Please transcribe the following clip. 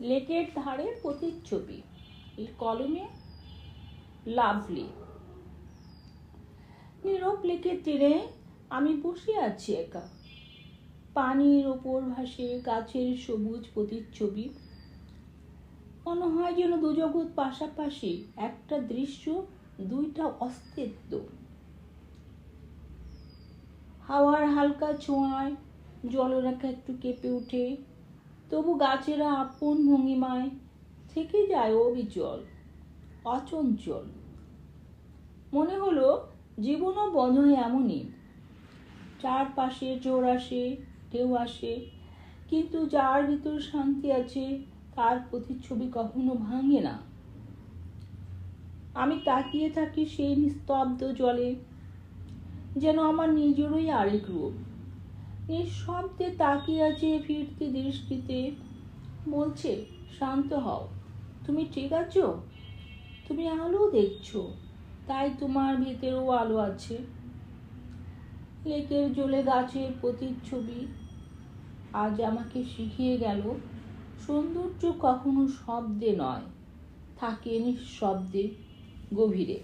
লেকের ধারে প্রতিচ্ছবি কলমে লাভলি। নীরব লেকের তীরে, আমি বসে আছি একা। পানির ওপর ভাসে গাছের সবুজ প্রতিচ্ছবি। মনে হয় যেন দুজগৎ পাশাপাশি একটা দৃশ্য, দুইটা অস্তিত্ব। হাওয়ার হালকা ছোঁয়ায় জলরেখা একটু কেঁপে ওঠে। তবু গাছেরা আপন ভঙ্গিমায় থেকে যায় অবিচল, অচঞ্চল। মনে হলো জীবনও বোধহয় এমনই। চারপাশে জোর আসে ঢেউ আসে, কিন্তু যার ভিতর শান্তি আছে, তার প্রতিচ্ছবি কখনো ভাঙে না। আমি তাকিয়ে থাকি সেই নিস্তব্ধ জলে, যেন আমার নিজেরই আরেক রূপ। নিঃশব্দে তাকিয়ে আছে ফিরতি দৃষ্টিতে। বলছে, শান্ত হও। তুমি ঠিক আছো? তুমি আলো দেখছ? তাই তোমার ভেতরেও আলো আছে। লেকের জলে গাছের প্রতিচ্ছবি আজ আমাকে শিখিয়ে গেল, সৌন্দর্য কখনো শব্দে নয়, থাকে নিঃশব্দে গভীরে।